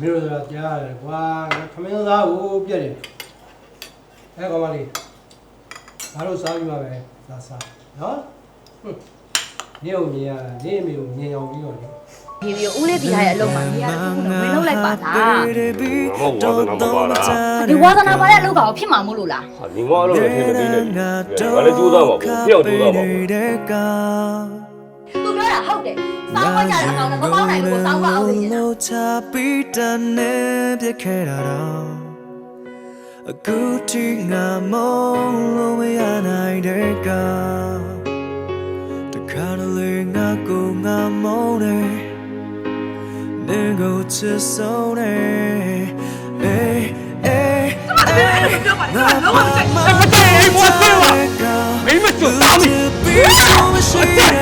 မင်းတို့ကကြားရတယ်ကွာခမင်းသားကိုပြက်တယ်အဲကောင်မလေးငါတို့စားပြီးမှပဲစားစားနော်ဟွန်းနေအောင်မြင်ရတာနေအမေကိုမြင်အောင်ပြီးတော့လေဒီဗီဦးလေးတီထားရဲ့အလုံးမှာနေရာတစ်ခုတော့ဝင်လောက်လိုက်ပါလားဒီဝါသနာပါတဲ့အလုပ်ကောင်ဖြစ်မှာမို့လို့လားဟာညီမအလုပ်နဲ့ထင်မသိနဲ့ငါလည်းကြိုးစားပါဘူးဖျောက်ကြိုးစားပါဘူး သူပြောတာဟုတ်တယ်စောင်းဝကြတဲ့အကောင်နဲ့မပေါင်းနိုင်ဘူးစောင်းဝအောင်နေနေတာ လို့ချပြီးတန်နေပြခဲ့တာတော့အခုထိငါမုန်းလို့မရနိုင်တဲ့ကတခါတလေငါကိုငါမုန်းတယ်နေကိုချစ်ဆုံးတယ်အေးအေးငါမမမမမမမင်းမကျွတ်သားမီပြီးဆုံးမရှိတဲ့ကဟဲ့ကောင်းလာနင်သိဆိုတဲ့မရအောင်မမသိလို့မပြုတ်ပြနေတယ်လို့ပြောပါတော့မှသူကပြောတာငါဘာမှဖြစ်မရှိတဲ့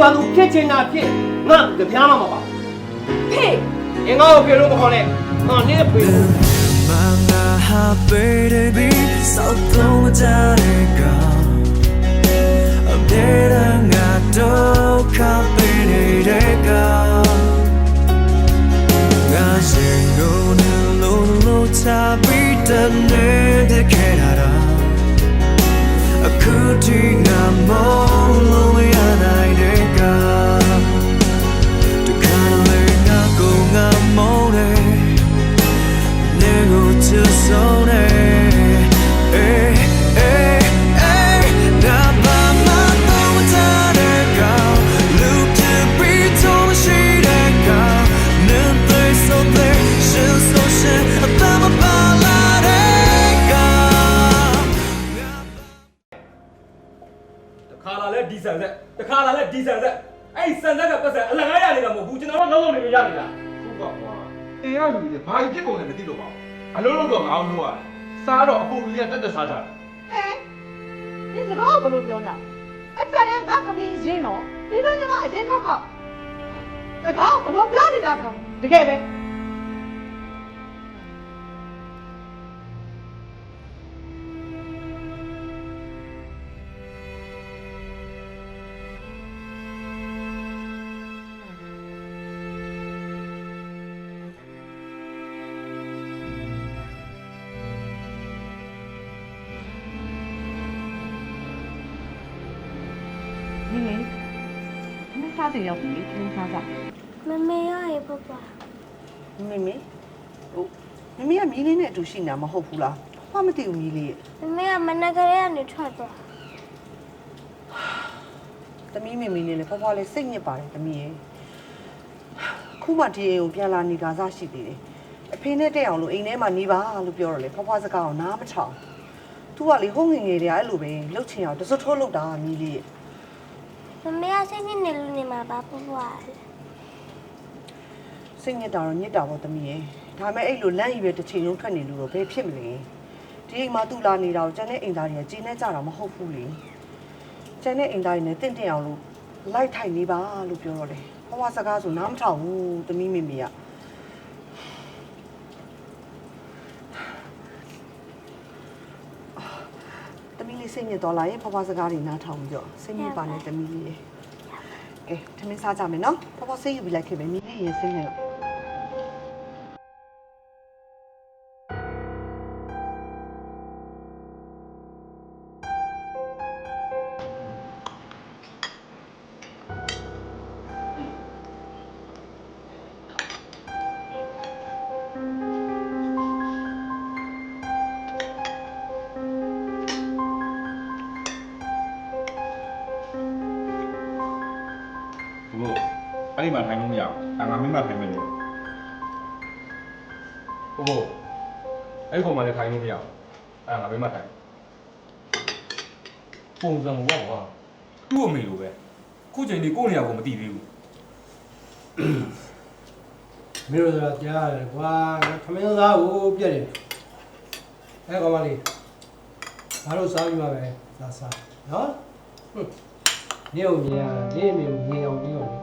သူကသူဖြစ်ချင်တာဖြစ်ငါကြပြားမှမပါဖေးအင်္ဂါကိုဖေလို့မခေါ်နဲ့ငါနင်းဖေလို့ Manga baby so don't matter Abdera nga do ka baby ga Nga singo ne lo lo ta bi ta ne de kerara Akuti nga mo lo ခါလာလဲဒီဆန်ဆက်တခါလာလဲဒီဆန်ဆက်အဲ့ဒီဆန်ဆက်ကပတ်စံအလကားရနေတာမဟုတ်ဘူးကျွန်တော်တို့လုံးလုံးနေရနေတာဟုတ်ပါကွာအေးရလူကြီးဘာဖြစ်ကုန်လဲမသိတော့ပါဘူးအလုံးလုံးတော့ငါအောင်လို့อ่ะစားတော့အပူကြီးကတက်တက်စားကြတယ်ဒီစကားကိုဘယ်လိုပြောတာအတရန်ကကလေးရင်းတော့ဒီလိုညမအတင်းခောက်ခောက်စကားကိုဘယ်လိုပြောနေတာကောင်တကယ်ပဲ ဟေးမင်းစားစီရောက်ပြီမင်းစားကြမမေရရေပပမမေဟိုမမေကမီးလေးနဲ့အတူရှိနေတာမဟုတ်ဘူးလားဘာမသိဘူးမီးလေးမမေကမနက်ကလေးကနေထွက်သွားသမီးမမေလေးလည်းဖွားဖွားလေးစိတ်ညစ်ပါတယ်သမီးရေခုမှဒီအိမ်ကိုပြန်လာနေကစားရှိသေးတယ်အဖေနဲ့တက်အောင်လို့အိမ်ထဲမှာနေပါလို့ပြောတော့လေဖွားဖွားစကားအောင်နားမထောင်သူကလေဟိုငငယ်တွေကအဲ့လိုပဲလှုပ်ချင်အောင်တစွတ်ထိုးလှုပ်တာမီးလေးရဲ့ မမေကစိတ်ညစ်နေလို့နေမှာပါပပ။စိတ်ညစ်တာတော့ညစ်တာပေါ့သမီးရဲ့။ဒါပေမဲ့အဲ့လိုလန့်ရီပဲတစ်ချိန်လုံးထွက်နေလို့တော့ဘယ်ဖြစ်မလဲ။ဒီအိမ်မှာ तू လာနေတာကိုကျန်တဲ့အိမ်သားတွေကจีနေကြတာမဟုတ်ဘူးလေ။ကျန်တဲ့အိမ်သားတွေနဲ့တင့်တယ်အောင်လို့လိုက်ထိုင်နေပါလို့ပြောတော့လေဘဝစကားဆိုနားမထောင်ဘူးတမီးမေမေက လေးစိတ်ညစ်သွားလာရင်ဘဝစကားတွေနားထောင်ပြီးတော့စိတ်ညစ်ပါနဲ့တမီးလေးရေကဲထမင်းစားကြမယ်နော်ဘဝစိတ်ယူပြီးလိုက်ခဲ့မယ်မိလေးရင်စိတ်ည တော့ဘို့အဲ့ဒီမှာထိုင်လို့မရဘူးအငါမင်းမထိုင်မယ်လို့ဘို့ဘို့အဲ့ကောင်မှလည်းခိုင်းလို့မရဘူးအဲ့ငါဘယ်မှထိုင်ပုံစံမဟုတ်ကွာသူ့အမေလိုပဲခုချိန်ဒီကိုယ့်နေရာကိုမသိသေးဘူးမင်းတို့ကကြားရတယ်ကွာခမင်းသားကိုပြက်တယ်အဲကောင်မလေးငါတို့စားပြီးမှပဲစားစားနော် ဟွန်းနေအောင်မြင်ရနေအမေကိုမြင်အောင်ပြီးတော့လေ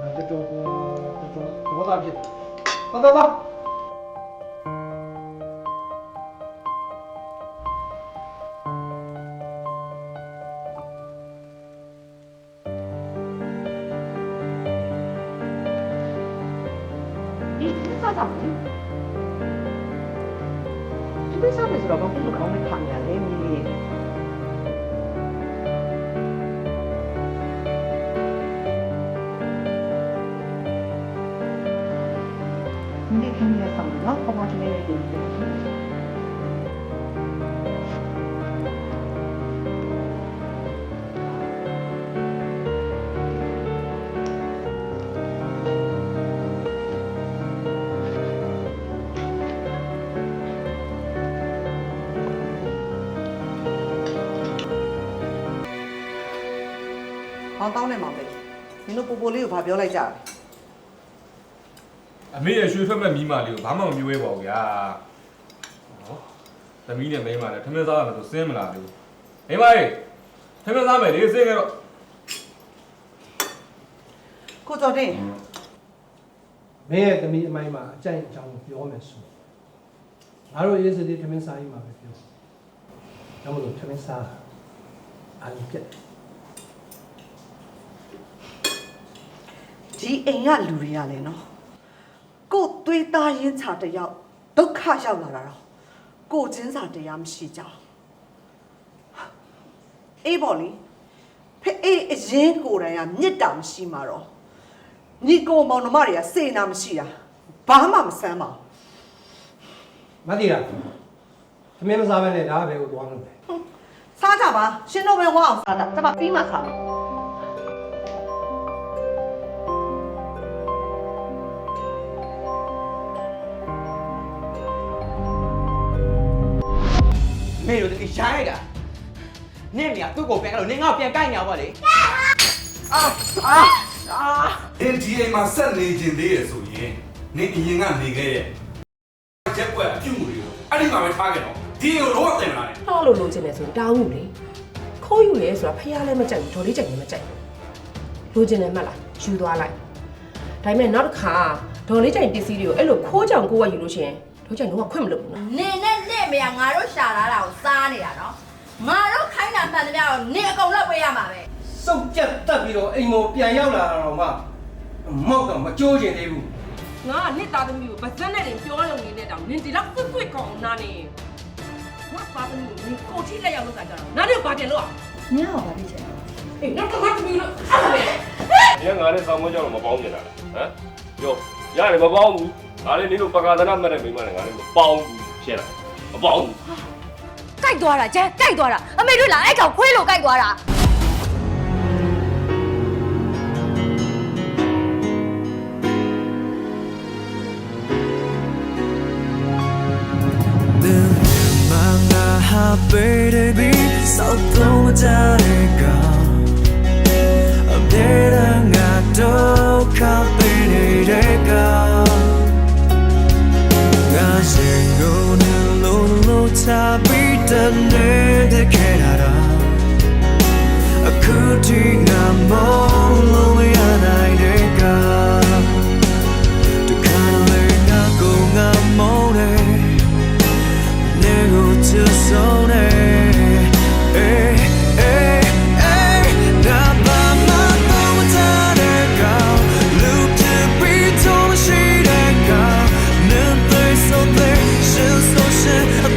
ငါတော်တော်တော်တော်တော်သားဖြစ်တော်တော်သားဒီစားစားမယ်ဒီစားမယ်ဆိုတော့ ဒီခင်ဗျာဆောင်နော်ဘာမှမနေဘူး။ဘောင်းတောင်းနေမှာပဲ။မင်းတို့ပိုပိုလေးကိုဘာပြောလိုက်ကြလဲ အမေရဲ့ရွှေထွက်မဲ့မိမလေးကိုဘာမှမပြောရဲပါဘူးဗျာနော်သမီးနဲ့မိန်းမနဲ့ထမင်းစားရမယ်ဆိုစင်းမလာဘူးမိန်းမလေးထမင်းစားမယ်လေစင်းကြတော့။ကိုကျော်တင်မင်းရဲ့သမီးအမိုင်းမှာအကြိုက်အကြောင်းကိုပြောမယ်ဆိုငါတို့ရေးစသည်ထမင်းစားရင်မှာပဲပြောတော့မလို့ထမင်းစားအာရုံပြက်ဒီအိမ်ကလူတွေကလည်းနော်။ကို့ သွေးသားရင်းချတစ်ယောက်ဒုက္ခရောက်လာတာတော့ကို့ချင်းစာတရားမရှိကြဘူး။အေးပေါ့လေ။ဖေးအေးအရင်ကိုယ်တိုင်ကမြစ်တာမရှိမှာတော့ညီကိုမောင်နှမတွေကစေနာမရှိတာဘာမှမဆမ်းပါဘူးမသိလားသမင်းမစားဘဲနဲ့ဒါကဘယ်ကိုသွားလို့လဲ စားကြပါရှင်တို့ပဲဝအောင်စားတာကျမပြီးမှစားမယ် မေတို့တကယ်ရိုင်းလိုက်တာနင့်မြာသူ့ကိုပြန်ကြလို့နင်ငါ့ကိုပြန်ကိုက်နေအောင်ပါလေအာအာအာအင်ဒီအိမ်မှာဆက်နေခြင်းသေးရဆိုရင်နင်အရင်ကနေခဲ့ရဲ့ရက်ွက်အပြုတ်မှုတွေကိုအဲ့ဒီမှာပဲထားခဲ့တော့ဒီကိုတော့တင်မလာနဲ့တော့လို့လိုချင်တယ်ဆိုတောင်းယူလေခိုးယူရဲဆိုတာဖះလည်းမကြိုက်ဘူးဒေါ်လေးကြိုက်လည်းမကြိုက်ဘူးလိုချင်တယ်မှတ်လားယူသွားလိုက်ဒါပေမဲ့နောက်တစ်ခါဒေါ်လေးကြိုက်ပစ္စည်းတွေကိုအဲ့လိုခိုးကြောင်ကိုယ်ကယူလို့ရှိရင်ဒေါ်ကြိုက်တော့ခွင့်မလုပ်ဘူးနော်နင်နဲ့ နဲ့မေကငါတို့ရှာလာတာကိုစားနေတာနော်ငါတို့ခိုင်းတာမှန်သမျှတော့နင်အကုန်လောက်ပေးရမှာပဲစုပ်ကြက်တက်ပြီးတော့အိမ်ပေါ်ပြန်ရောက်လာတော့မှမောက်တော့မကြိုးကျင်သေးဘူးငါကနှစ်သားသမီးကိုဗဇက်နဲ့တင်ပြောလုံနေတဲ့တောင်နင်ဒီလောက်ကွတ်ကွတ်ကောင်နာနေငါသားသမီးကိုနင်ကိုထိလက်ရောက်လို့ကကြတော့နားနေဘာပြန်လို့อ่ะညောပါလိမ့်ချင်အေးနောက်တစ်ခါသမီးလို့အဲ့ဒါပဲ။ညငါနဲ့ဆောင်းမကြောက်တော့မပေါင်းနေတာလား။ဟမ်။ပြောရတယ်မပေါင်းဘူး။ငါလည်းနင်တို့ပကာသနာမှတ်တဲ့မိန်းမနဲ့ငါလည်းမပေါင်းဘူးရှင်းလား။ မပေါင်းဘူး ကြိုက်သွားတာကျန်ကြိုက်သွားတာအမေတို့လာအဲ့ကောင်ခွေးလို့ကြိုက်သွားတာ The manga baby so don't matter I'm there and I sabita ne de kenara akuti na molo ya nai de ka to kale na go na mole ne go to so ne eh eh Should